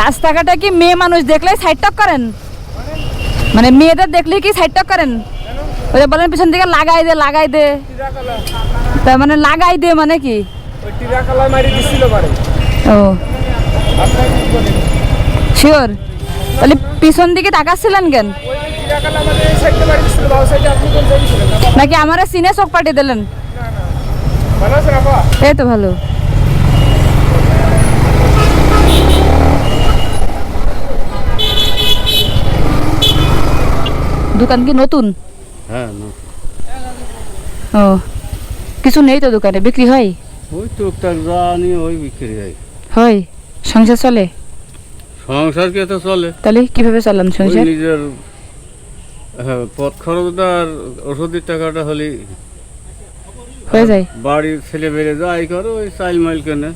রাস্তাঘাটে কি মেয়ে মানুষ দেখলে সাইড টক করেন? মানে মেয়েদের দেখলে কি সাইড টক করেন? ওই যে বলেন পিছন দিকে লাগাই দে লাগাই দে। তার মানে লাগাই দে মানে কি? ও। শিওর তাহলে পিছন দিকে তাকাচ্ছিলেন কেন? নাকি আমার সিনে চোখ পাঠিয়ে দিলেন? এই তো ভালো। দোকান কি নতুন? হ্যাঁ ও কিছু নেই তো দোকানে বিক্রি হয়? ওই টুকটাক যা আনি ওই বিক্রি হয়। হয়? সংসার চলে? সংসার কে তো চলে? তাহলে কীভাবে চালান সংসার? নিজের হ্যাঁ পথ খরচটা আর ওষুধের টাকাটা হলে হয়ে যায়। বাড়ির ছেলে বেড়ে যায় করে ওই মাইল কেনে।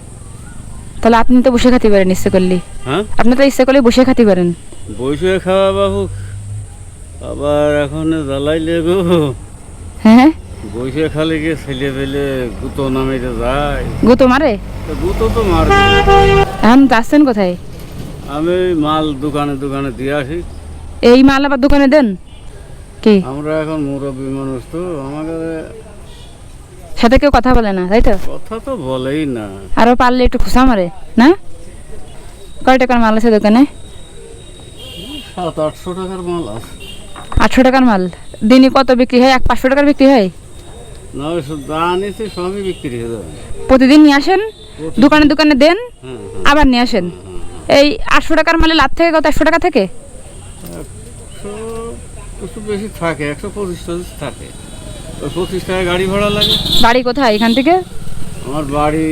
তাহলে আপনি তো বসে খাতে পারেন ইচ্ছে করলে। হ্যাঁ? আপনি তো ইচ্ছে করলে বসে খাতে পারেন। বসে খাওয়া বাবু আবার এখন জ্বালাইলে গো। হ্যাঁ বসে খালি গিয়ে ছেলে পেলে গুতো নামে যায়। গুতো মারে? তো গুতো তো মারবে। এখন যাচ্ছেন কোথায়? আমি মাল দোকানে দোকানে দিয়ে আসি। এই মাল আবার দোকানে দেন? কি? আমরা এখন মুরব্বী মানুষ তো আমাকে সাথে কেউ কথা বলে না তাই তো? কথা তো বলেই না। আরও পারলে একটু খুশা মারে না? কয় টাকার মাল আছে দোকানে? সাত আটশো টাকার মাল আছে। আটশো টাকার মাল? দিনে কত বিক্রি হয়? এক পাঁচশো টাকার বিক্রি হয়? প্রতিদিন নিয়ে আসেন? দোকানে দোকানে দেন? হ্যাঁ আবার নিয়ে আসেন? এই আটশো টাকার মালে লাভ থেকে কত? একশো টাকা থেকে? একশো বেশি থাকে একশো পঁচিশ থাকে। পঁচিশ টাকা গাড়ি ভাড়া লাগে। বাড়ি কোথায় এখান থেকে? আমার বাড়ি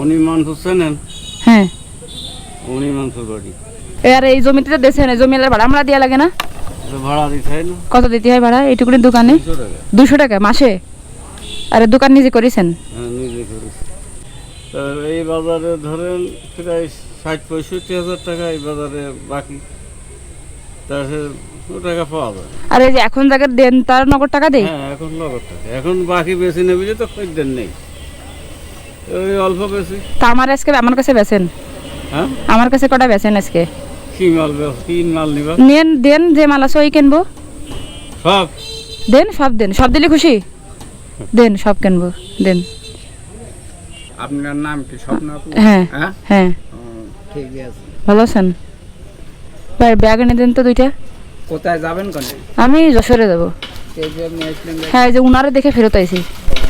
অনিমানপুর চেনেন হ্যাঁ। অনিমানপুর বাড়ি আর এই জমিতে তো দেশে না জমি ভাড়া। আমরা দেওয়া লাগে না? ভাড়া দিতে হয় না? কত দিতে হয় ভাড়া? এইটুকুনি দোকানে? দুশো টাকা। মাসে? আরে দোকান নিজে করেছেন? হ্যাঁ নিজে করেছি। তা এই বাজারে ধরেন প্রায় ষাট পঁয়ষট্টি হাজার টাকা এই বাজারে বাকি। টাকা পাওয়া যায়। আর এই যে এখন যাকে দেন তার নগদ টাকা দেই হ্যাঁ এখন নগদ টাকা। এখন বাকি বেশি নেবে তো খরিদ্দার নেই। ওই অল্প বেশি। তা আমার আজকে আমার কাছে হ্যাঁ আমার কাছে কটা বেচেন আজকে? কি মাল কি মাল নিবা? নেন দেন যে মাল আছে ওই কিনবো। সব? দেন সব দেন। সব দিলে খুশি? দেন সব কিনবো। দেন। আপনার নাম কি স্বপ্ন আপু? হ্যাঁ হ্যাঁ? হ্যাঁ। ঠিক আছে। ভালো আছেন? ভাই ব্যাগ এনে দেন তো দুইটা। কোথায় যাবেন কোনে? আমি যশোরে যাব। হ্যাঁ এই যে উনারে দেখে ফেরত আইছি।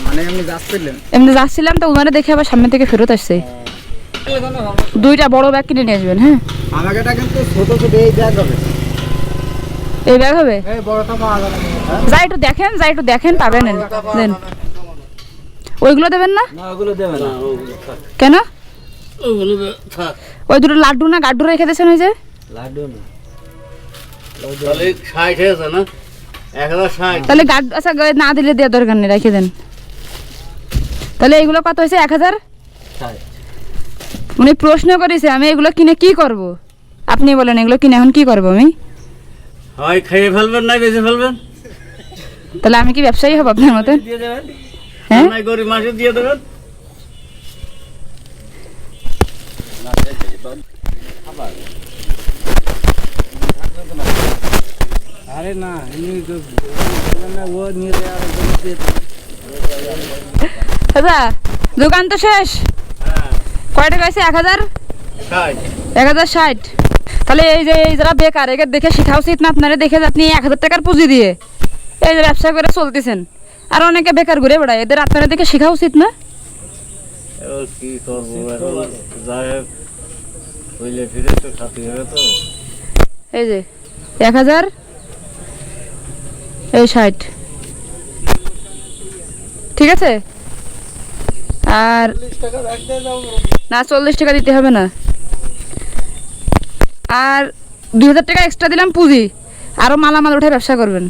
মানে আপনি যাচ্ছিলেন? এমনি যাচ্ছিলাম তো উনারে দেখে আবার সামনে থেকে ফেরত আসছে। দুইটা বড় ব্যাগ কিনে নিয়ে আসবেন হ্যাঁ? আমাকে কিন্তু ছোট ছোট এই ব্যাগ হবে। এই ব্যাগ হবে? এই বড়টা পাওয়া যাবে না। যা একটু দেখেন যা একটু দেখেন পাবেন দেন। ওইগুলো দেবেন না? না ওগুলো দেবে না ওগুলো কেন? ওগুলো থাক। ওই দুটো লাড্ডু না গাড্ডু রেখে দিয়েছেন ওই যে? লাড্ডু না। তাহলে গাড আচ্ছা না দিলে দেওয়ার দরকার নেই রেখে দেন। তাহলে এগুলো কত হয়েছে? এক হাজার? ষাট। উনি প্রশ্ন করেছে আমি এগুলো কিনে কি করব? আপনি বলেন এগুলো কিনে এখন কি করব আমি? হয় খেয়ে ফেলবেন না বেঁচে ফেলবেন? তাহলে আমি কি ব্যবসায়ী হব আপনার মতন? হ্যাঁ? গরিব মাসে দিয়ে দেবেন? আরে না দোকান তো শেষ। কয় টাকা হয়েছে এক হাজার? এক হাজার ষাট। তাহলে এই যে এই যারা বেকার একে দেখে শেখা উচিত না আপনারা দেখে আপনি এক হাজার টাকার পুঁজি দিয়ে এই যে ব্যবসা করে চলতেছেন। আর অনেকে বেকার ঘুরে বেড়ায় এদের আপনারা দেখে শেখা উচিত না? এই যে এক হাজার এই ষাট। ঠিক আছে? আর না চল্লিশ টাকা দিতে হবে না। আর দুই হাজার টাকা এক্সট্রা দিলাম পুঁজি। আরও মালামাল উঠে ব্যবসা করবেন।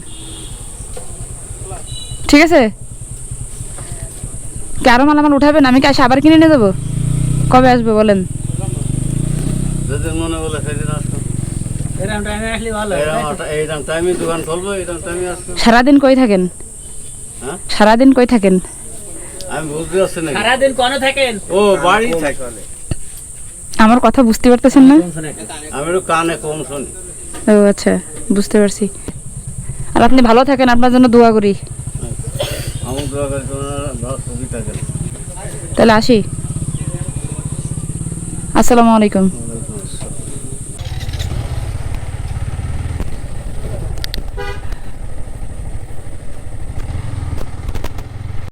ঠিক আছে? কি আরও মালামাল উঠাবেন? আমি কি আসে আবার কিনে নিয়ে যাব? কবে আসবে বলেন? মনে সারাদিন কই থাকেন? হ্যাঁ? সারাদিন কই থাকেন? আমি বুঝতে পারছি না সারাদিন কোনে থাকেন? ও বাড়ি থাকে আমার কথা বুঝতে পারতেছেন না? আমি একটু কানে কম শুনি। ও আচ্ছা বুঝতে পারছি। আর আপনি ভালো থাকেন আপনার জন্য দোয়া করি। আমার দোয়া করে ভালো সুবিধা থাকে তাহলে আসি। আসসালামু আলাইকুম।